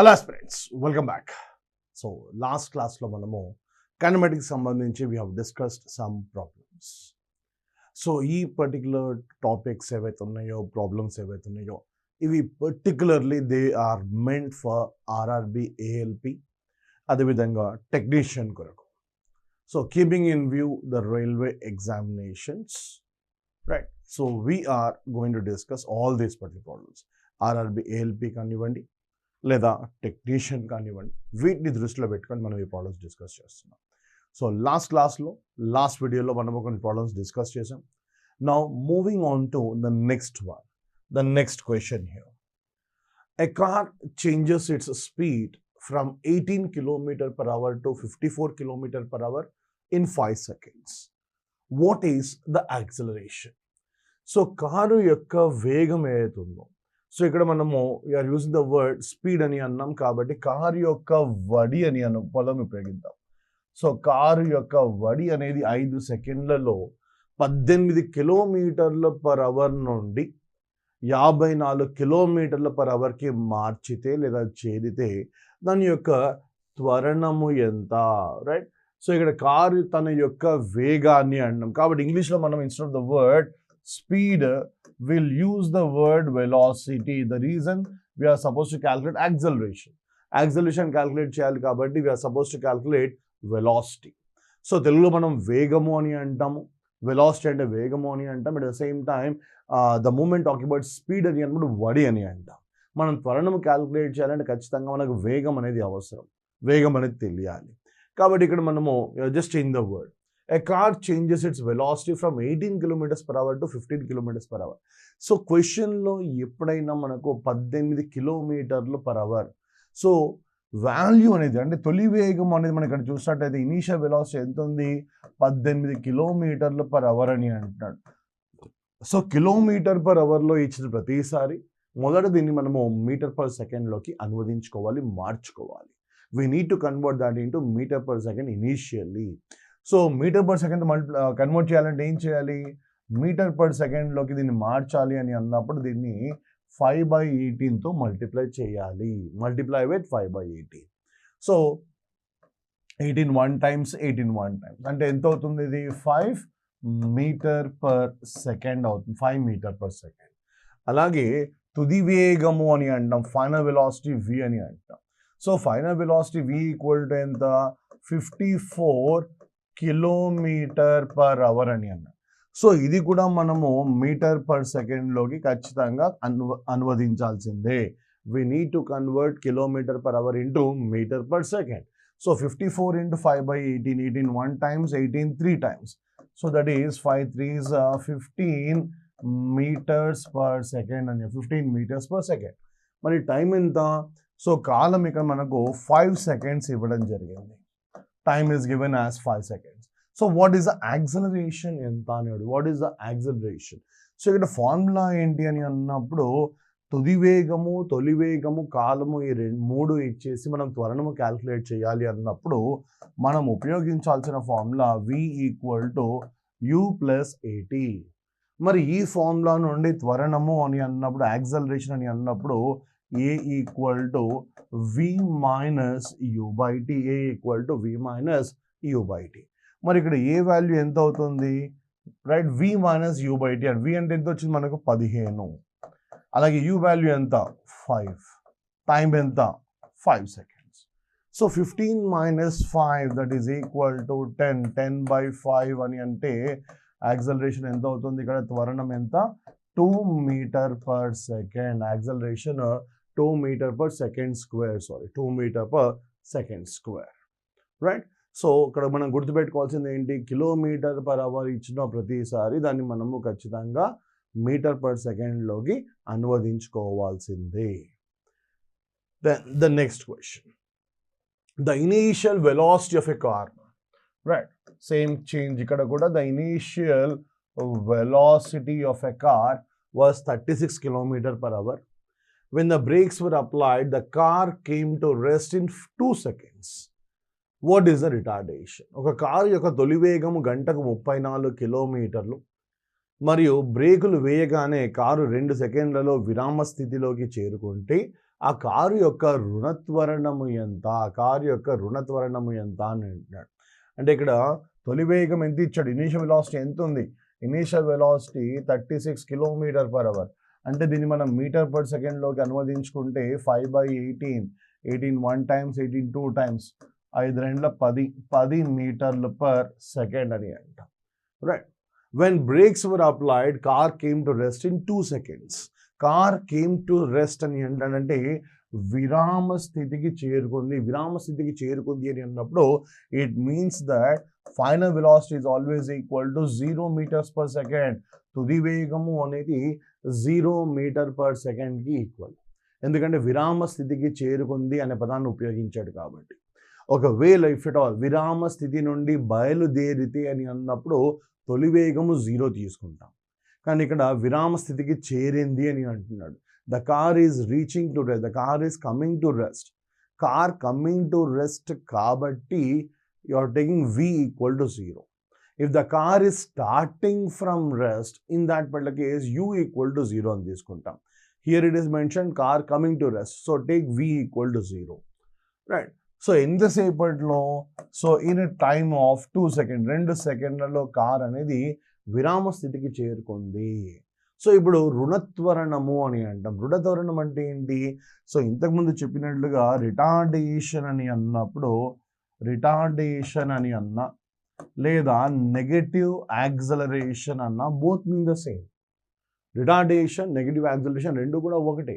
Hello friends welcome back so last క్లాస్లో మనము kinematics సంబంధించి we have discussed some problems so ఈ particular topics ఏవైతే ఉన్నాయో ప్రాబ్లమ్స్ ఏవైతే ఉన్నాయో ఇవి particularly they are meant for RRB ALP అదేవిధంగా టెక్నీషియన్ కొరకు. So keeping in view the railway examinations right so we are going to discuss all these particular problems RRB ALP కానివ్వండి లేదా technician కానివ్వండి వీటిని దృష్టిలో పెట్టుకొని మనం ఈ ప్రాబ్లమ్స్ డిస్కస్ చేస్తున్నాం. సో లాస్ట్ క్లాస్లో లాస్ట్ వీడియోలో మనం కొన్ని ప్రాబ్లమ్స్ డిస్కస్ చేసాం now moving on to the next one the next question here a car changes its speed from eighteen kilometer per hour to fifty four kilometer per hour in five seconds what is the acceleration so car యొక్క వేగం ఏదైతుందో so ఇక్కడ మనము are using the word speed అని అన్నాం కాబట్టి car యొక్క వడి అని అన్న పదం ఉపయోగిద్దాం. సో కారు యొక్క వడి అనేది ఐదు సెకండ్లలో పద్దెనిమిది కిలోమీటర్ల పర్ అవర్ నుండి యాభై నాలుగు కిలోమీటర్ల పర్ అవర్కి మార్చితే లేదా చేరితే దాని యొక్క త్వరణము ఎంత రైట్ సో ఇక్కడ కారు తన యొక్క వేగాన్ని అన్నాం. కాబట్టి ఇంగ్లీష్లో మనం instead of the word speed we'll use the word velocity. The reason we are supposed to calculate acceleration. Acceleration calculate చేయాలి కాబట్టి we are supposed to calculate velocity. So తెలుగులో మనం వేగము అని అంటాము వెలాసిటీ అంటే వేగము అని అంటాం at the same time the moment occupied speed అని అన్నప్పుడు వడి అని అంటాం మనం త్వరణం క్యాలిక్యులేట్ చేయాలంటే ఖచ్చితంగా మనకు వేగం అనేది అవసరం వేగం అనేది తెలియాలి కాబట్టి ఇక్కడ మనము just in the word a car changes its velocity from 18 kilometers per hour to 15 kilometers per hour. So క్వశ్చన్లో ఎప్పుడైనా మనకు పద్దెనిమిది కిలోమీటర్లు పర్ అవర్ సో వాల్యూ అనేది అంటే తొలి వేగం అనేది మనం ఇక్కడ చూసినట్టయితే ఇనీషియల్ వెలాసిటీ ఎంత ఉంది? పద్దెనిమిది కిలోమీటర్లు పర్ అవర్ అని అంటున్నాడు. సో కిలోమీటర్ పర్ అవర్లో ఇచ్చిన ప్రతిసారి మొదట దీన్ని మనము మీటర్ పర్ సెకండ్లోకి అనువదించుకోవాలి మార్చుకోవాలి. We need to convert that into meter per second initially so meter per second multi convert చేయాలంటే ఏం చేయాలి? మీటర్ పర్ సెకండ్లోకి దీన్ని మార్చాలి అని అన్నప్పుడు దీన్ని ఫైవ్ బై ఎయిటీన్తో మల్టిప్లై చేయాలి. Multiply with five by eighteen. So eighteen one times eighteen one times. అంటే ఎంత అవుతుంది ఇది? ఫైవ్ మీటర్ పర్ సెకండ్ అవుతుంది. Five meter per second. అలాగే తుది వేగము అని అంటాం. ఫైనల్ వెలాసిటీ వి అని అంటాం. So final velocity v equal to ఎంత? Fifty four kilometer per hour అని అన్న. సో ఇది కూడా మనము మీటర్ పర్ సెకండ్లోకి ఖచ్చితంగా అన్వ అనువదించాల్సిందే. We need to convert kilometer per hour into meter per second. So fifty four into five by eighteen eighteen one times eighteen three times so that is five threes fifteen meters per second అని fifteen meters per second మరి time ఎంత? So కాలం ఇక్కడ మనకు five seconds ఇవ్వడం జరిగింది. Time is given as five seconds so what is the acceleration ఎంత అని what is the acceleration so ఇక్కడ ఫార్ములా ఏంటి అని అన్నప్పుడు తుది వేగము తొలి వేగము కాలము ఈ రెండు మూడు ఇచ్చేసి మనం త్వరణము క్యాల్కులేట్ చేయాలి అన్నప్పుడు మనం ఉపయోగించాల్సిన formula v equal to u plus a t మరి ఈ ఫార్ములా నుండి త్వరణము అని అన్నప్పుడు యాక్సలరేషన్ అని అన్నప్పుడు a equal to v minus u by t a equal to v minus u by t మరి ఇక్కడ ఏ వాల్యూ ఎంత అవుతుంది? Right v minus u by t and v అంటే ఎంత వచ్చింది మనకు? పదిహేను. అలాగే యూ వాల్యూ ఎంత? ఫైవ్ టైం ఎంత? Five seconds so fifteen minus five that is equal to ten ten by five అని అంటే యాక్సలరేషన్ ఎంత అవుతుంది? ఇక్కడ త్వరణం ఎంత? Two meter per second acceleration two meter per second square sorry two meter per second square right so ఇక్కడ మనం గుర్తుపెట్టుకోవాల్సింది ఏంటి? కిలోమీటర్ పర్ అవర్ ఇచ్చిన ప్రతిసారి దాన్ని మనము ఖచ్చితంగా మీటర్ పర్ సెకండ్లోకి అనువదించుకోవాల్సిందే. Then the next question the initial velocity of a car right same change ఇక్కడ కూడా the initial velocity of a car was thirty six kilometer per hour When the brakes were applied, the car came to rest in 2 seconds. What is the retardation ఒక car యొక్క తొలి వేగము గంటకు ముప్పై నాలుగు కిలోమీటర్లు. మరియు బ్రేకులు వేయగానే కారు రెండు సెకండ్లలో విరామ స్థితిలోకి చేరుకుంటే ఆ కారు యొక్క రుణత్వరణము ఎంత? ఆ కారు యొక్క రుణత్వరణము ఎంత అని అంటున్నాడు. అంటే ఇక్కడ తొలి వేగం ఎంత ఇచ్చాడు? ఇనీషియల్ వెలాసిటీ ఎంత ఉంది? Initial velocity thirty six kilometer per hour అంటే దీన్ని మనం మీటర్ పర్ సెకండ్లోకి అనువదించుకుంటే five by eighteen eighteen one times eighteen two times ఐదు రెండ్ల పది పది మీటర్లు పర్ సెకండ్ అని అంటాం. Right when brakes were applied car came to rest in two seconds car came to rest అని ఏంటంటే విరామ స్థితికి చేరుకుంది విరామ స్థితికి చేరుకుంది అని అన్నప్పుడు it means that final velocity is always equal to zero meters per second తుది వేగము అనేది జీరో మీటర్ పర్ సెకండ్కి ఈక్వల్. ఎందుకంటే విరామ స్థితికి చేరుకుంది అనే పదాన్ని ఉపయోగించాడు కాబట్టి. ఒకవేళ ఇఫ్ ఇట్ ఆల్ విరామ స్థితి నుండి బయలుదేరితే అని అన్నప్పుడు తొలి వేగము జీరో తీసుకుంటాం. కానీ ఇక్కడ విరామ స్థితికి చేరింది అని అంటున్నాడు. The car is reaching to rest the car is coming to rest. Car coming to rest కాబట్టి you are taking v equal to zero. If the car is starting from rest in that particular case u equal to zero అని తీసుకుంటాం. Here it is mention car coming to rest so take v equal to zero right so ఎంతసేపట్లో? So in time of two second రెండు సెకండ్లలో car అనేది విరామ స్థితికి చేరుకుంది. So ఇప్పుడు రుణత్వరణము అని అంటాం. రుణత్వరణం అంటే ఏంటి? సో ఇంతకుముందు చెప్పినట్లుగా రిటార్డేషన్ అని అన్నప్పుడు రిటార్డేషన్ అని అన్న లేదా నెగటివ్ యాక్సలరేషన్ అన్న both mean the same retardation negative acceleration రెండు కూడా ఒకటే.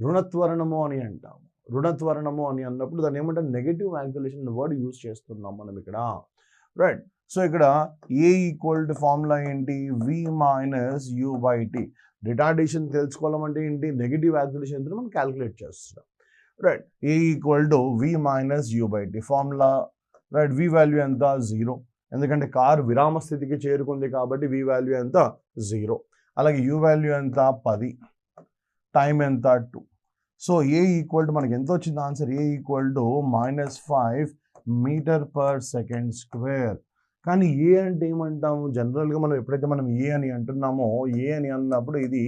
రుణత్వరణము అని అంటాం. రుణత్వరణము అని అన్నప్పుడు దాన్ని ఏమంటారు? నెగటివ్ యాక్సలరేషన్ వర్డ్ యూజ్ చేస్తున్నాం మనం ఇక్కడ. రైట్ సో ఇక్కడ ఏ ఈక్వల్ టు ఫార్ములా ఏంటి? V minus u by t retardation తెలుసుకోవాలంటే ఏంటి? నెగటివ్ యాక్సలేషన్ ఎంత మనం క్యాలిక్యులేట్ చేస్తున్నాం. Right a equal to v minus u by t formula right v value ఎంత? జీరో ఎందుకంటే కార్ విరామ స్థితికి చేరుకుంది కాబట్టి వి వాల్యూ ఎంత? జీరో అలాగే యూ వాల్యూ ఎంత? పది. టైం ఎంత? Two so a equal to మనకి ఎంత వచ్చింది? Answer a equal to minus five meter per second square కానీ ఏ అంటే ఏమంటాము? జనరల్గా మనం ఎప్పుడైతే మనం ఏ అని అంటున్నామో ఏ అని అన్నప్పుడు ఇది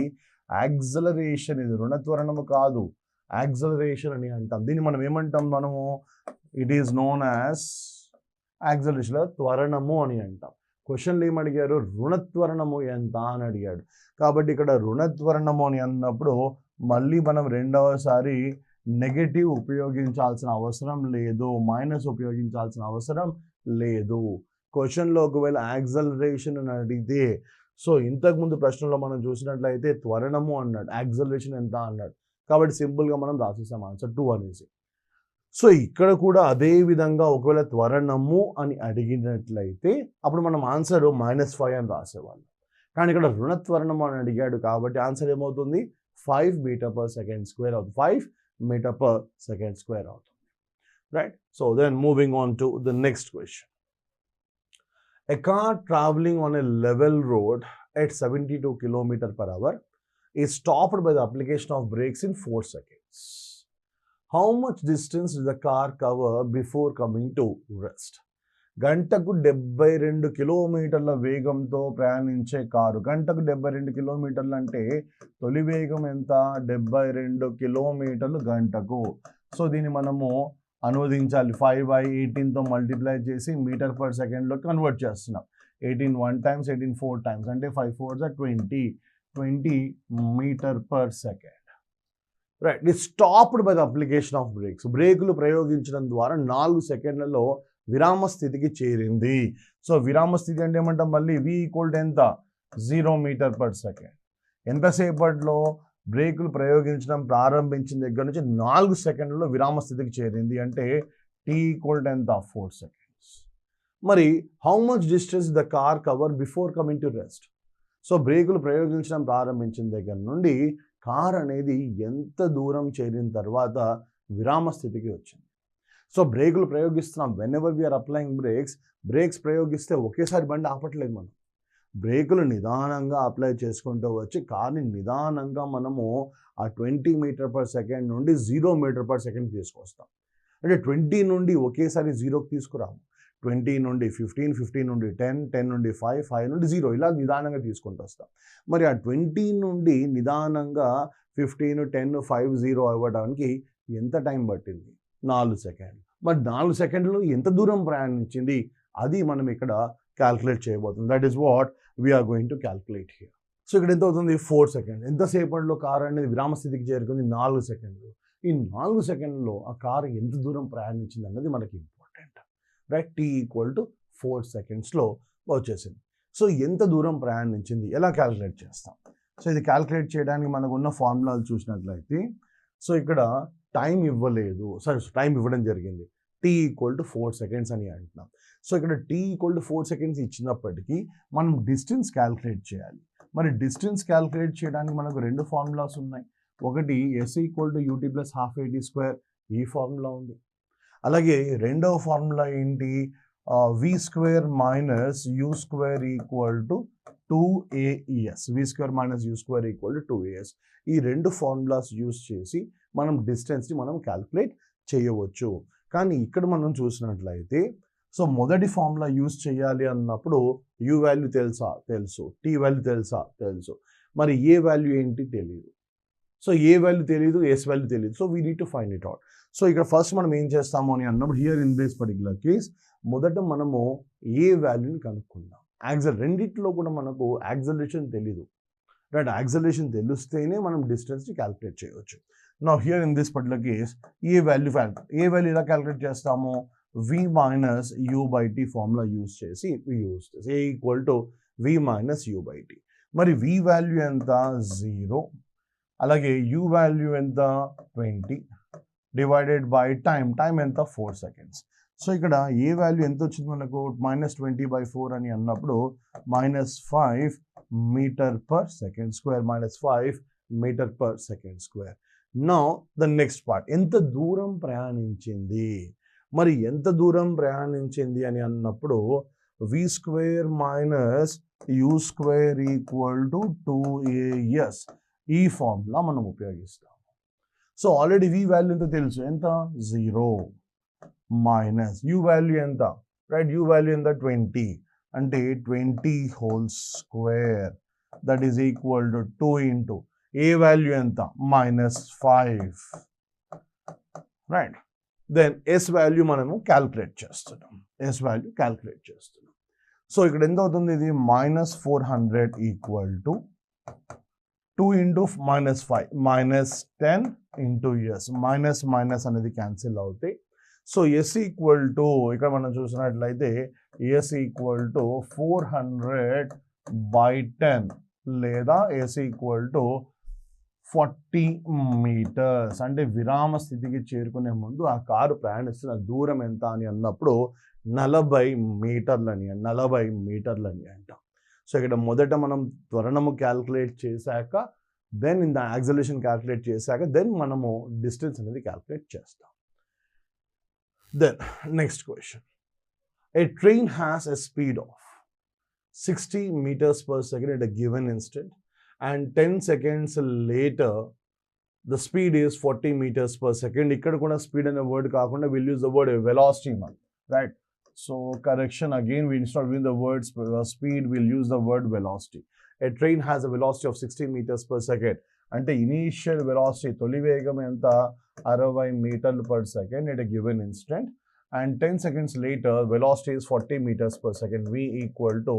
యాక్సలరేషన్ ఇది రుణత్వరణము కాదు. యాక్సలరేషన్ అని అంటాం. దీన్ని మనం ఏమంటాం మనము? It is known as acceleration త్వరణము అని అంటాం. క్వశ్చన్లు ఏమడిగారు రుణత్వరణము ఎంత అని అడిగాడు. కాబట్టి ఇక్కడ రుణత్వరణము అని అన్నప్పుడు మళ్ళీ మనం రెండవసారి నెగటివ్ ఉపయోగించాల్సిన అవసరం లేదు మైనస్ ఉపయోగించాల్సిన అవసరం లేదు. క్వశ్చన్లో ఒకవేళ యాక్సలరేషన్ అని అడిగితే సో ఇంతకుముందు ప్రశ్నలో మనం చూసినట్లయితే త్వరణము అన్నాడు యాక్సలరేషన్ ఎంత అన్నాడు. కాబట్టి సింపుల్గా మనం రాసేసాం ఆన్సర్ టూ అనేసి. సో ఇక్కడ కూడా అదే విధంగా ఒకవేళ త్వరణము అని అడిగినట్లయితే అప్పుడు మనం ఆన్సర్ మైనస్ ఫైవ్ అని రాసేవాళ్ళం. కానీ ఇక్కడ రుణత్వరణము అని అడిగాడు కాబట్టి ఆన్సర్ ఏమవుతుంది? Five meter per second square అవుతుంది. Five meter per second square అవుతుంది. Right so then moving on to the next question A car traveling on a level road at 72 km per hour is stopped by the application of brakes in 4 seconds. How much distance the car cover before coming to rest గంటకు డెబ్బై రెండు కిలోమీటర్ల వేగంతో ప్రయాణించే car. గంటకు డెబ్బై రెండు కిలోమీటర్లు అంటే తొలి వేగం ఎంత? డెబ్బై రెండు కిలోమీటర్లు గంటకు. సో దీన్ని మనము అనువదించాలి. ఫైవ్ బై ఎయిటీన్తో మల్టిప్లై చేసి మీటర్ పర్ సెకండ్లో కన్వర్ట్ చేస్తున్నాం. Eighteen one times eighteen four times అంటే five four twenty. Twenty meter per second. Right it stopped by the application of brakes బ్రేకులు ప్రయోగించడం ద్వారా నాలుగు సెకండ్లలో విరామ స్థితికి చేరింది సో విరామ స్థితి అంటే ఏమంటాం మళ్ళీ వి ఈక్వల్ టు ఎంత జీరో మీటర్ పర్ సెకండ్ ఎంతసేపట్లో బ్రేకులు ప్రయోగించడం ప్రారంభించిన దగ్గర నుంచి నాలుగు సెకండ్లలో విరామ స్థితికి చేరింది అంటే టీ ఈక్వల్ టు ఎంత ఫోర్ సెకండ్స్ మరి how much distance the car cover before coming to rest so బ్రేకులు ప్రయోగించడం ప్రారంభించిన దగ్గర నుండి కార్ అనేది ఎంత దూరం చేరిన తర్వాత విరామ స్థితికి వచ్చింది. సో బ్రేకులు ప్రయోగిస్తున్నాం. Whenever we are applying brakes brakes ప్రయోగిస్తే ఒకేసారి బండి ఆపట్లేదు మనం. బ్రేకులు నిదానంగా అప్లై చేసుకుంటూ వచ్చి కార్ని నిదానంగా మనము ఆ ట్వంటీ మీటర్ పర్ సెకండ్ నుండి జీరో మీటర్ పర్ సెకండ్ తీసుకొస్తాం. అంటే ట్వంటీ నుండి ఒకేసారి జీరోకి తీసుకురాము. ట్వంటీ నుండి ఫిఫ్టీన్ ఫిఫ్టీన్ నుండి టెన్ టెన్ నుండి ఫైవ్ ఫైవ్ నుండి జీరో ఇలా నిదానంగా తీసుకుంటూ వస్తాం. మరి ఆ ట్వంటీ నుండి నిదానంగా ఫిఫ్టీన్ టెన్ ఫైవ్ జీరో అవ్వడానికి ఎంత టైం పట్టింది? నాలుగు సెకండ్లు. మరి నాలుగు సెకండ్లు ఎంత దూరం ప్రయాణించింది? అది మనం ఇక్కడ క్యాల్కులేట్ చేయబోతుంది that is what we are going to calculate here so ఇక్కడ ఎంత అవుతుంది? ఫోర్ సెకండ్ ఎంతసేపట్లో కార్ అనేది విరామ స్థితికి చేరుకుంది? నాలుగు సెకండ్లు. ఈ నాలుగు సెకండ్లో ఆ కారు ఎంత దూరం ప్రయాణించింది అన్నది మనకి important right t equal to four సెకండ్స్లో వచ్చేసింది. సో ఎంత దూరం ప్రయాణించింది? ఎలా క్యాల్కులేట్ చేస్తాం? సో ఇది క్యాలిక్యులేట్ చేయడానికి మనకున్న ఫార్ములాలు చూసినట్లయితే సో ఇక్కడ టైం ఇవ్వలేదు. సారీ టైం ఇవ్వడం జరిగింది. T equal to four seconds అని అంటున్నాం. సో ఇక్కడ t equal to four seconds ఇచ్చినప్పటికీ మనం డిస్టెన్స్ క్యాల్కులేట్ చేయాలి. మరి డిస్టెన్స్ క్యాల్కులేట్ చేయడానికి మనకు రెండు ఫార్ములాస్ ఉన్నాయి. ఒకటి s equal to u t plus half a t square ఈ ఫార్ములా ఉంది. అలాగే రెండవ ఫార్ములా ఏంటి? V square minus u square equal to two a s v square minus u square equal to two a s ఈ రెండు formulas use చేసి మనం డిస్టెన్స్ని మనం క్యాల్కులేట్ చేయవచ్చు. కానీ ఇక్కడ మనం చూసినట్లయితే సో మొదటి ఫార్ములా యూస్ చేయాలి అన్నప్పుడు యూ వాల్యూ తెలుసా? తెలుసు. టీ వాల్యూ తెలుసా? తెలుసు. మరి ఏ వాల్యూ ఏంటి తెలియదు సో ఏ వాల్యూ తెలియదు ఎస్ వాల్యూ తెలియదు so we need to find it out so ఇక్కడ ఫస్ట్ మనం ఏం చేస్తాము అని అన్నప్పుడు here in this particular case మొదట మనము ఏ వాల్యూని కనుక్కుందాం. యాక్సల్ రెండిట్లో కూడా మనకు యాక్సలేషన్ తెలీదు. రైట్ యాక్సలేషన్ తెలిస్తేనే మనం డిస్టెన్స్ని క్యాలిక్యులేట్ చేయవచ్చు. నా here in this particular case a value a value ఎలా క్యాల్కులేట్ చేస్తాము? V minus u by t formula use చేసి యూస్ చేసి a equal to v minus u by t మరి వి వాల్యూ ఎంత? జీరో అలాగే యూ వాల్యూ ఎంత? Twenty divided by time time ఎంత? Four seconds so ఇక్కడ ఏ వాల్యూ ఎంత వచ్చింది మనకు? మైనస్ ట్వంటీ బై ఫోర్ అని అన్నప్పుడు minus five meter per second square minus five meter per second square నా ద నెక్స్ట్ పార్ట్ ఎంత దూరం ప్రయాణించింది? మరి ఎంత దూరం ప్రయాణించింది అని అన్నప్పుడు v square minus u square equal to two a s ఈ ఫార్ములా మనం ఉపయోగిస్తాం సో ఆల్రెడీ వి వాల్యూ ఎంత తెలుసు? ఎంత? జీరో మైనస్ యూ వాల్యూ ఎంత? రైట్ యూ వాల్యూ ఎంత? ట్వంటీ అంటే twenty whole square that is equal to two into a value ఎంత? Minus five right then s value మనము క్యాల్కులేట్ చేస్తున్నాం. ఎస్ వాల్యూ క్యాల్కులేట్ చేస్తున్నాం. సో ఇక్కడ ఎంత అవుతుంది ఇది? Minus four hundred equal to two into minus five minus ten into s. Minus minus అనేది cancel అవుతాయి. సో ఎస్ ఈక్వల్ టు ఇక్కడ మనం చూసినట్లయితే s equal to four hundred by ten లేదా s equal to forty meters. అంటే విరామ స్థితికి చేరుకునే ముందు ఆ కారు ప్రయాణిస్తున్న దూరం ఎంత అని అన్నప్పుడు నలభై మీటర్లని నలభై మీటర్లని అంటాం. సో ఇక్కడ మొదట మనం త్వరణము క్యాల్కులేట్ చేశాక then in the acceleration calculate చేశాక దెన్ మనము డిస్టెన్స్ అనేది క్యాల్కులేట్ చేస్తాం. Then next question a train has a speed of sixty meters per second at a given instant and ten seconds later the speed is forty meters per second ఇక్కడ కూడా speed అనే word కాకుండా will use the word velocity మన right so correction again we instead of using the words uh, speed we'll use the word velocity. A train has a velocity of 60 meters per second. అంటే initial velocity తొలి వేగం ఎంత? అరవై మీటర్లు per second at a given instant and ten seconds later velocity is forty meters per second v equal to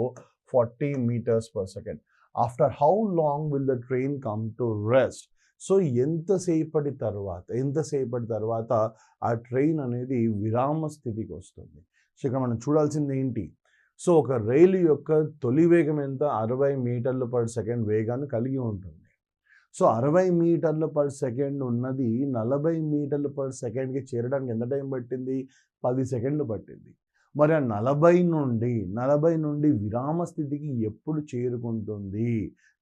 forty meters per second after how long will the train come to rest so ఎంతసేపటి తర్వాత ఎంతసేపటి తర్వాత ఆ train అనేది విరామ స్థితికి వస్తుంది. So ఇక్కడ మనం చూడాల్సింది ఏంటి? సో ఒక రైలు యొక్క తొలి వేగం ఎంత? అరవై మీటర్లు పర్ సెకండ్ వేగాన్ని కలిగి ఉంటుంది. సో అరవై మీటర్లు పర్ సెకండ్ ఉన్నది నలభై మీటర్లు పర్ సెకండ్కి చేరడానికి ఎంత టైం పట్టింది? పది సెకండ్లు పట్టింది. మరి ఆ నలభై నుండి నలభై నుండి విరామ స్థితికి ఎప్పుడు చేరుకుంటుంది?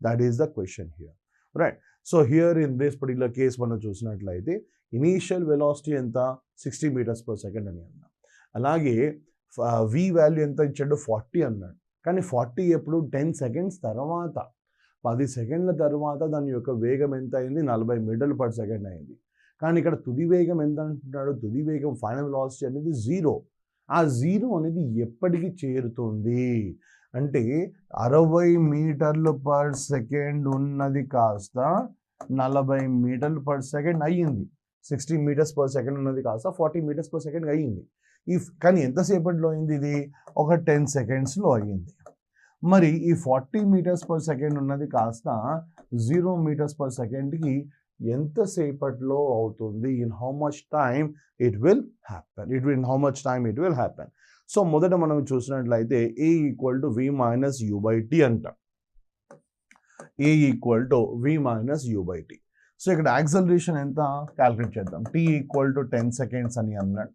That is the question here right so here in this particular case మనం చూసినట్లయితే ఇనీషియల్ వెలాసిటీ ఎంత? సిక్స్టీ మీటర్స్ పర్ సెకండ్ అని అన్నాం. అలాగే వి వాల్యూ ఎంత ఇచ్చాడు ఫార్టీ అన్నాడు. కానీ ఫార్టీ ఎప్పుడు? టెన్ సెకండ్స్ తర్వాత. పది సెకండ్ల తర్వాత దాని యొక్క వేగం ఎంత అయింది? నలభై మీటర్లు పర్ సెకండ్ అయింది. కానీ ఇక్కడ తుది వేగం ఎంత అంటున్నాడు? తుది వేగం ఫైనల్ వెలాసిటీ అనేది జీరో ఆ జీరో అనేది ఎప్పటికి చేరుతుంది? అంటే అరవై మీటర్లు పర్ సెకండ్ ఉన్నది కాస్త నలభై మీటర్లు పర్ సెకండ్ అయ్యింది. సిక్స్టీ మీటర్స్ పర్ సెకండ్ ఉన్నది కాస్త ఫార్టీ మీటర్స్ పర్ సెకండ్ అయ్యింది. ఈ కానీ ఎంతసేపట్లో అయింది ఇది? ఒక టెన్ సెకండ్స్లో అయ్యింది. మరి ఈ ఫార్టీ మీటర్స్ పర్ సెకండ్ ఉన్నది కాస్త జీరో మీటర్స్ పర్ సెకండ్కి ఎంతసేపట్లో అవుతుంది? In how much time it will happen. It in how much time it will happen. So మొదట మనం చూసినట్లయితే a equal to v minus u by t అంట. A equal to v minus u by t. So ఇక్కడ acceleration ఎంత? Calculate చేద్దాం. T equal to ten seconds అని అన్నాడు.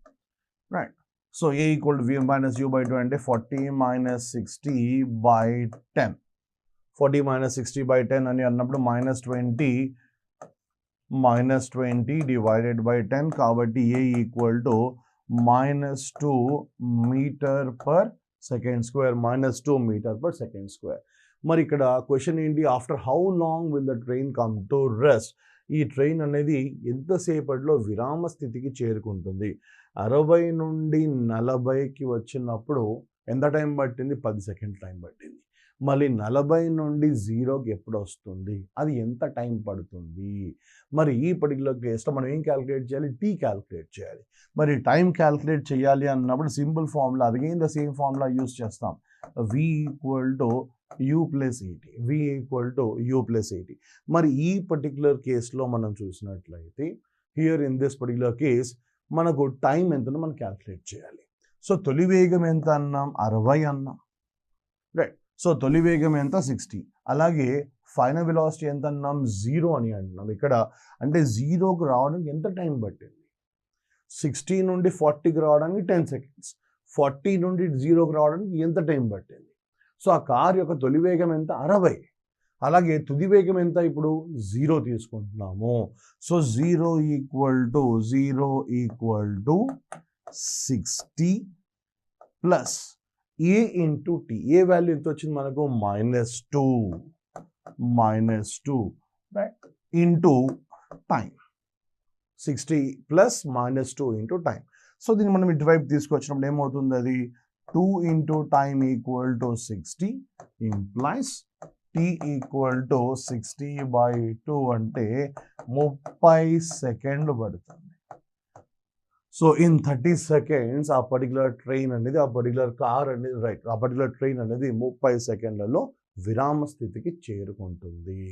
Right. So a equal to v minus u by two అంటే forty minus sixty by ten forty minus sixty by ten అని అన్నప్పుడు minus twenty minus twenty divided by ten కాబట్టి a equal to minus two meter per second square minus two meter per second square మరి ఇక్కడ question ఏంటి? After how long will the train come to rest ఈ train అనేది ఎంతసేపట్లో విరామ స్థితికి చేరుకుంటుంది? అరవై నుండి నలభైకి వచ్చినప్పుడు ఎంత టైం పట్టింది? పది సెకండ్ టైం పట్టింది. మళ్ళీ నలభై నుండి జీరోకి ఎప్పుడు వస్తుంది? అది ఎంత టైం పడుతుంది? మరి ఈ పర్టికులర్ కేసులో మనం ఏం క్యాలిక్యులేట్ చేయాలి? టీ క్యాలిక్యులేట్ చేయాలి. మరి టైం క్యాలిక్యులేట్ చేయాలి అన్నప్పుడు simple formula again the same formula use చేస్తాం? V equal to u plus a t v equal to u plus a t మరి ఈ పర్టికులర్ కేసులో మనం చూసినట్లయితే here in this particular case మనకు టైం ఎంతనో మనం క్యాల్కులేట్ చేయాలి. సో తొలి వేగం ఎంత అన్నాం? అరవై అన్నాం. రైట్. సో తొలి వేగం ఎంత? సిక్స్టీ. అలాగే ఫైనల్ వెలాసిటీ ఎంత అన్నాం? జీరో అని అంటున్నాం ఇక్కడ అంటే జీరోకి రావడానికి ఎంత టైం పట్టింది? సిక్స్టీ నుండి ఫార్టీకి రావడానికి టెన్ సెకండ్స్. ఫార్టీ నుండి జీరోకి రావడానికి ఎంత టైం పట్టింది? సో ఆ కార్ యొక్క తొలి వేగం ఎంత? అరవై. అలాగే తుది వేగం ఎంత? ఇప్పుడు జీరో తీసుకుంటున్నాము. So zero equal to zero equal to sixty plus a into t. A value ఎంత వచ్చింది మనకు? Minus two. Minus two right into time sixty plus minus two into time so దీన్ని మనం ఇటువైపు తీసుకొచ్చినప్పుడు ఏమవుతుంది అది? Two into time equal to sixty implies t equal to sixty by two అంటే ముప్పై సెకండ్లు పడుతుంది. సో ఇన్ థర్టీ సెకండ్స్ ఆ పర్టికులర్ ట్రైన్ అనేది ఆ పర్టికులర్ కార్ అనేది రైట్ ఆ పర్టికులర్ ట్రైన్ అనేది ముప్పై సెకండ్లలో విరామ స్థితికి చేరుకుంటుంది.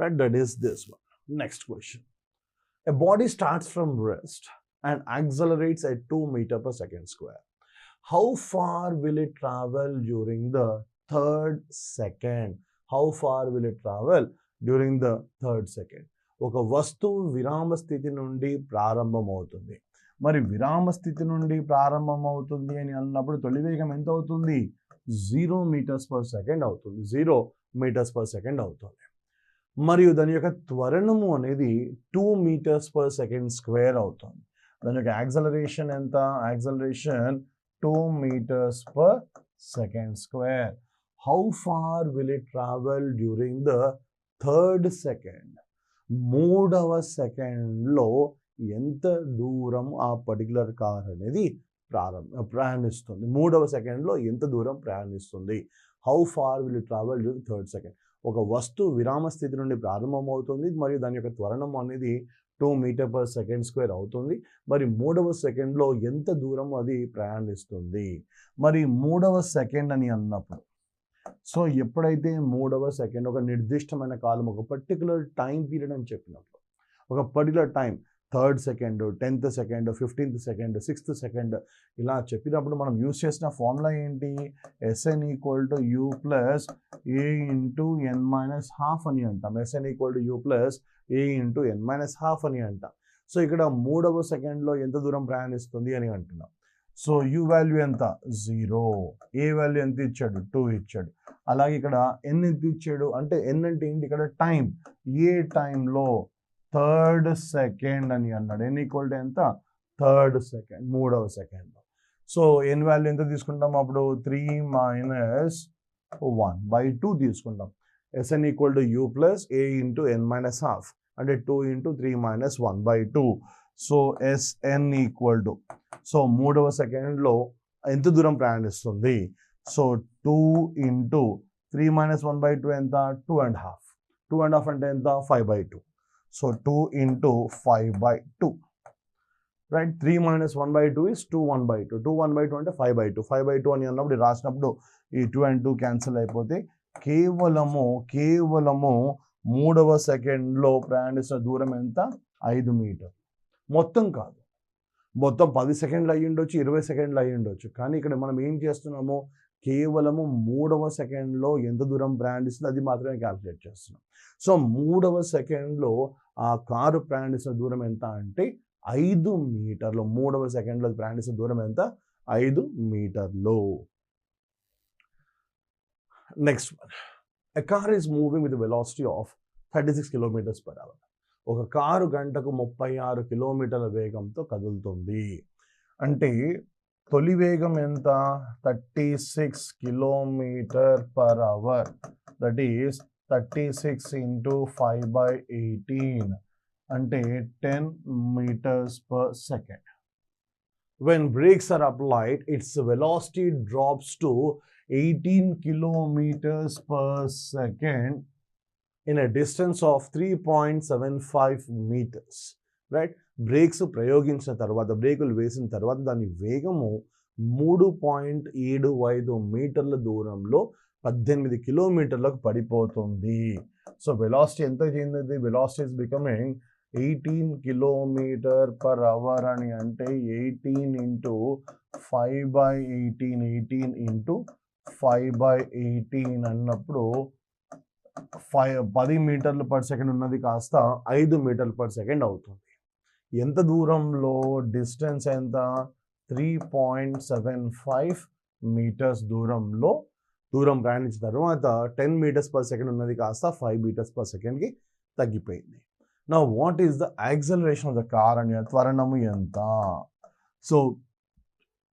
Right that is this one. Next question. A body starts from rest and accelerates at two meter per second square. How far will it travel during the third second how far will it travel during the third second ఒక వస్తువు విరామ స్థితి నుండి ప్రారంభమవుతుంది. మరి విరామ స్థితి నుండి ప్రారంభమవుతుంది అని అన్నప్పుడు తొలి వేగం ఎంత అవుతుంది జీరో మీటర్స్ పర్ సెకండ్ అవుతుంది. జీరో మీటర్స్ పర్ సెకండ్ అవుతుంది. మరియు దాని యొక్క త్వరణము అనేది two meters per second square అవుతుంది. దాని యొక్క యాక్సలరేషన్ ఎంత? Acceleration two meters per second square how far will it travel during the third second మూడవ సెకండ్లో ఎంత దూరం ఆ పర్టికులర్ కార్ అనేది ప్రారంభ ప్రయాణిస్తుంది? మూడవ సెకండ్లో ఎంత దూరం ప్రయాణిస్తుంది? How far will travel due third second ఒక వస్తువు విరామ స్థితి నుండి ప్రారంభమవుతుంది మరియు దాని యొక్క త్వరణం అనేది two meter per second square అవుతుంది. మరి మూడవ సెకండ్లో ఎంత దూరం అది ప్రయాణిస్తుంది? మరి మూడవ సెకండ్ అని అన్నప్పుడు సో ఎప్పుడైతే మూడవ సెకండ్ ఒక నిర్దిష్టమైన కాలం ఒక పర్టికులర్ టైం పీరియడ్ అని చెప్పినప్పుడు ఒక particular time third second tenth second fifteenth second sixth second ఇలా చెప్పినప్పుడు మనం యూస్ చేసిన ఫార్ములా ఏంటి? S n equal to u plus a into n minus half అని అంటాం. S n equal to u plus a into n minus half అని అంటాం. So ఇక్కడ మూడవ సెకండ్లో ఎంత దూరం ప్రయాణిస్తుంది అని అంటున్నాం. సో యూ వాల్యూ ఎంత? జీరో. ఏ వాల్యూ ఎంత ఇచ్చాడు? టూ ఇచ్చాడు. అలాగే ఇక్కడ ఎన్ ఎంత ఇచ్చాడు? అంటే ఎన్ అంటే ఏంటి? ఇక్కడ టైం ఏ టైంలో థర్డ్ సెకండ్ అని అన్నాడు. ఎన్ ఈక్వల్ టు ఎంత? థర్డ్ సెకండ్ మూడవ సెకండ్. సో ఎన్ వాల్యూ ఎంత తీసుకుంటాం అప్పుడు? Three minus one by two తీసుకుంటాం. S n equal to u plus a into n minus half. అంటే two into three minus one by two. So s n equal to so మూడవ సెకండ్లో ఎంత దూరం ప్రయాణిస్తుంది? So two into three minus one by two ఎంత? Two and half two and half అంటే ఎంత? Five by two so two into five by two right three minus one by two is two one by two two one by two అంటే five by two five by two అని అన్నప్పుడు రాసినప్పుడు ఈ two and two cancel అయిపోతే కేవలము కేవలము మూడవ సెకండ్లో ప్రయాణిస్తున్న దూరం ఎంత? ఐదు మీటర్. మొత్తం కాదు. మొత్తం పది సెకండ్లు అయ్యి ఉండొచ్చు ఇరవై సెకండ్లు అయ్యి ఉండొచ్చు కానీ ఇక్కడ మనం ఏం చేస్తున్నాము కేవలము మూడవ సెకండ్లో ఎంత దూరం ప్రయాణిస్తుంది అది మాత్రమే క్యాల్కులేట్ చేస్తున్నాం. సో మూడవ సెకండ్లో ఆ కారు ప్రయాణిస్తున్న దూరం ఎంత అంటే ఐదు మీటర్లు. మూడవ సెకండ్లో ప్రయాణిస్తున్న దూరం ఎంత? ఐదు మీటర్లు. Next one a car is moving with velocity of thirty six kilometers per hour ఒక కారు గంటకు ముప్పై ఆరు కిలోమీటర్ల వేగంతో కదులుతుంది. అంటే తొలి వేగం ఎంత? Thirty six kilometer per hour. That is thirty six into five by eighteen. అంటే ten meters per second. When brakes are applied its velocity drops to eighteen kilometers per second. In a distance of 3.75 meters right brakes ప్రయోగించిన తర్వాత బ్రేకులు వేసిన తర్వాత దాని వేగము మూడు point ఏడు ఐదు మీటర్ల దూరంలో పద్దెనిమిది కిలోమీటర్లకు పడిపోతుంది. సో వెలాసిటీ ఎంత చెందింది? Velocity is becoming eighteen kilometer per hour అని అంటే eighteen into five by eighteen eighteen into five by eighteen అన్నప్పుడు ఫైవ్ పది మీటర్లు పర్ సెకండ్ ఉన్నది కాస్త ఐదు మీటర్లు పర్ సెకండ్ అవుతుంది. ఎంత దూరంలో డిస్టెన్స్ ఎంత? Three point seven five meters దూరంలో దూరం ప్రయాణించిన తర్వాత టెన్ మీటర్స్ పర్ సెకండ్ ఉన్నది కాస్త ఫైవ్ మీటర్స్ పర్ సెకండ్కి తగ్గిపోయింది. నా what is the acceleration of the car అని త్వరణము ఎంత? సో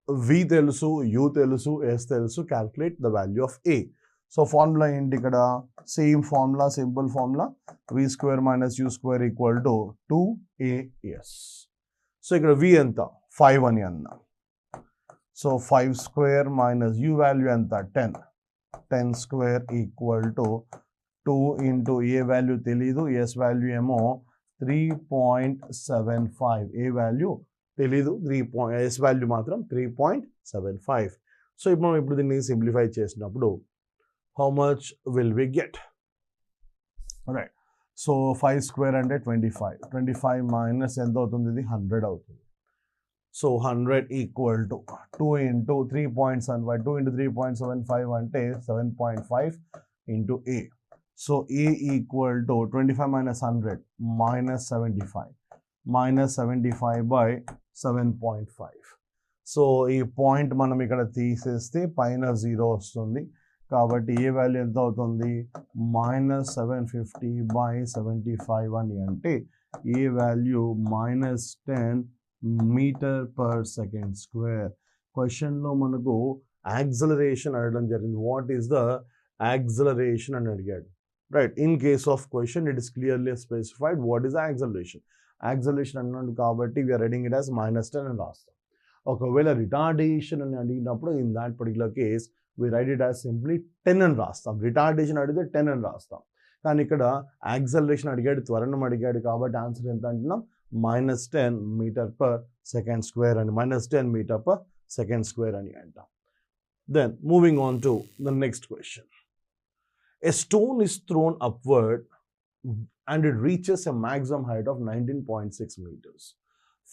వి తెలుసు యూ తెలుసు ఎస్ తెలుసు calculate the value of a so formula ఏంటి ఇక్కడ? Same formula simple formula v square minus u square equal to two a s so ఇక్కడ v ఎంత? ఫైవ్ అని అన్నా. So five square minus u value ఎంత? Ten ten square equal to two into a value తెలీదు. S value ఏమో three point seven five a value తెలీదు. Three point s value మాత్రం three point seven five so ఇప్పుడు మనం ఇప్పుడు దీన్ని simplify చేసినప్పుడు how much will we get right so five square అంటే twenty five twenty five minus ఎంత అవుతుంది? ఇది హండ్రెడ్ అవుతుంది. So hundred equal to two into three point seven five two into three point seven five అంటే seven point five into a so a equal to twenty five minus hundred minus seventy five minus seventy five by seven point five so ఈ point మనం ఇక్కడ తీసేస్తే పైన zero వస్తుంది. కాబట్టి ఏ value ఎంత అవుతుంది? Minus seven fifty by seventy five అని అంటే a value minus ten meter per second square. క్వశ్చన్లో మనకు యాక్సలరేషన్ అడగడం జరిగింది. వాట్ ఈస్ ద యాక్సలరేషన్ అని అడిగాడు. Right in case of question it is clearly specified what is acceleration. Acceleration అన్నాడు కాబట్టి we are reading it as minus ten అని రాస్తాం. ఒకవేళ రిటార్డేషన్ అని అడిగినప్పుడు in that particular case we write it as simply ten అని రాస్తాం retardation అడిగితే టెన్ అని రాస్తాం కానీ ఇక్కడ యాక్సలరేషన్ అడిగాడు త్వరణం అడిగాడు కాబట్టి ఆన్సర్ ఎంత అంటున్నాం? Minus ten meter per second square అని. Minus ten meter per second square అని అంటాం. Then moving on to the next question a stone is thrown upward and it reaches a maximum height of 19.6 meters.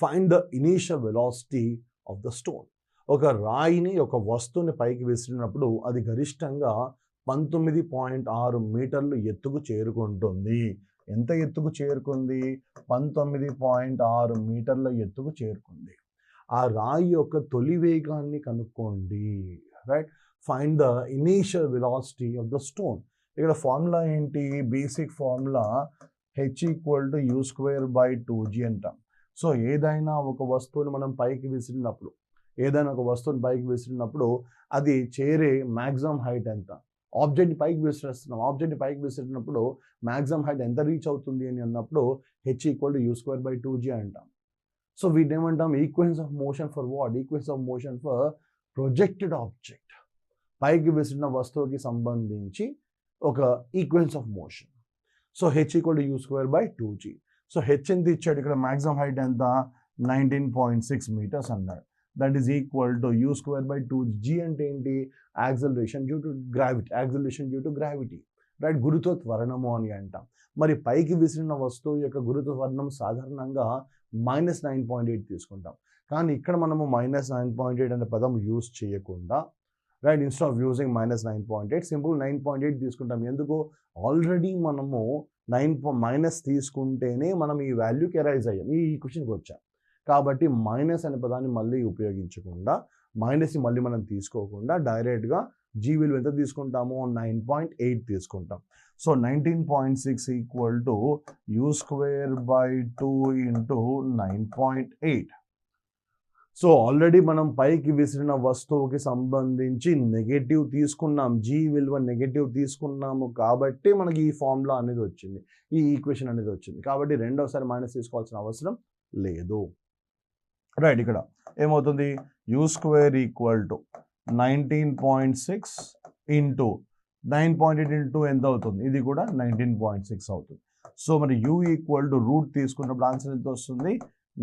Find the initial velocity of the stone. ఒక రాయిని ఒక వస్తువుని పైకి విసిరినప్పుడు అది గరిష్టంగా పంతొమ్మిది పాయింట్ ఆరు మీటర్లు ఎత్తుకు చేరుకుంటుంది. ఎంత ఎత్తుకు చేరుకుంది? పంతొమ్మిది పాయింట్ ఆరు మీటర్ల ఎత్తుకు చేరుకుంది. ఆ రాయి యొక్క తొలి వేగాన్ని కనుక్కోండి. Right? Find the initial velocity of the stone. ఇక్కడ ఫార్ములా ఏంటి? Basic formula h equal to u square by two g అంటాం. సో ఏదైనా ఒక వస్తువుని మనం పైకి విసిరినప్పుడు ఏదైనా ఒక వస్తువుని పైకి విసిరినప్పుడు అది చేరే మ్యాక్సిమం హైట్ ఎంత? ఆబ్జెక్ట్ పైకి విసిరేస్తున్నాం. ఆబ్జెక్ట్ పైకి విసిరినప్పుడు మ్యాక్సిమం హైట్ ఎంత రీచ్ అవుతుంది అని అన్నప్పుడు h equal to u square by two g అంటాం. సో వీటిని ఏమంటాం equations of motion for what equations of motion for projected object పైకి విసిరిన వస్తువుకి సంబంధించి ఒక equations of motion so h equal to u square by two g so h ఎంత ఇచ్చాడు? ఇక్కడ మ్యాక్సిమం హైట్ ఎంత? నైన్టీన్ పాయింట్ సిక్స్ మీటర్స్ అన్నాడు. That is equal to u square by two g అంటే ఏంటి? Acceleration due to gravity acceleration due to gravity right గురుతో త్వరణము అని అంటాం. మరి పైకి విసిరిన వస్తువు యొక్క గురుత్వ త్వరణం సాధారణంగా మైనస్ నైన్ పాయింట్ ఎయిట్ తీసుకుంటాం. కానీ ఇక్కడ మనము మైనస్ నైన్ పాయింట్ ఎయిట్ అనే పదం యూజ్ చేయకుండా right instead of using minus nine point eight simple nine point eight తీసుకుంటాం. ఎందుకు? ఆల్రెడీ మనము నైన్ మైనస్ తీసుకుంటేనే మనం ఈ వాల్యూకి ఎరైజ్ అయ్యాం. ఈ క్వశ్చన్కి వచ్చాం. కాబట్టి మైనస్ అనే పదాన్ని మళ్ళీ ఉపయోగించకుండా మైనస్ని మళ్ళీ మనం తీసుకోకుండా డైరెక్ట్గా జీ విలువ ఎంత తీసుకుంటాము? నైన్ పాయింట్ ఎయిట్ తీసుకుంటాం. So nineteen point six equal to u square by two into nine point eight so already మనం పైకి విసిరిన వస్తువుకి సంబంధించి నెగటివ్ తీసుకున్నాం జీ విలువ నెగటివ్ తీసుకున్నాము కాబట్టి మనకి ఈ ఫార్ములా అనేది వచ్చింది ఈ ఈక్వేషన్ అనేది వచ్చింది. కాబట్టి రెండోసారి మైనస్ తీసుకోవాల్సిన అవసరం లేదు. రైట్ ఇక్కడ ఏమవుతుంది? U square equal to nineteen point six into nine point eight into ఎంత అవుతుంది? ఇది కూడా నైన్టీన్ పాయింట్ సిక్స్ అవుతుంది. సో మరి యూ ఈక్వల్ టు రూట్ తీసుకున్నప్పుడు ఆన్సర్ ఎంత వస్తుంది?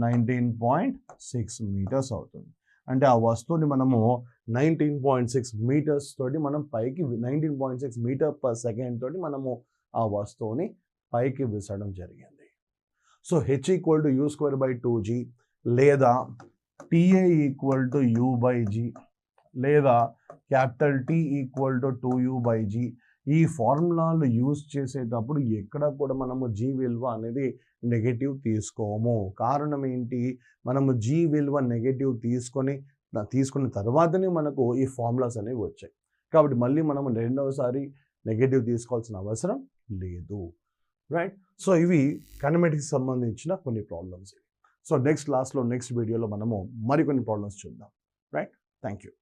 నైన్టీన్ పాయింట్ సిక్స్ మీటర్స్ అవుతుంది. అంటే ఆ వస్తువుని మనము నైన్టీన్ పాయింట్ సిక్స్ మీటర్స్ తోటి మనం పైకి nineteen point six meter per second తోటి మనము ఆ వస్తువుని పైకి విసరడం జరిగింది. So h equal to u square by two g లేదా t a equal to u by g లేదా capital t equal to two u by g ఈ ఫార్ములాలు యూజ్ చేసేటప్పుడు ఎక్కడ కూడా మనము జీ విలువ అనేది నెగటివ్ తీసుకోము. కారణం ఏంటి? మనము జీ విలువ నెగటివ్ తీసుకొని తీసుకున్న తర్వాతనే మనకు ఈ ఫార్ములాస్ అనేవి వచ్చాయి. కాబట్టి మళ్ళీ మనము రెండవసారి నెగటివ్ తీసుకోవాల్సిన అవసరం లేదు. రైట్ సో ఇవి కనమెటిక్స్ సంబంధించిన కొన్ని ప్రాబ్లమ్స్ ఇవి. సో నెక్స్ట్ క్లాస్లో నెక్స్ట్ వీడియోలో మనము మరికొన్ని ప్రాబ్లమ్స్ చూద్దాం. Right thank you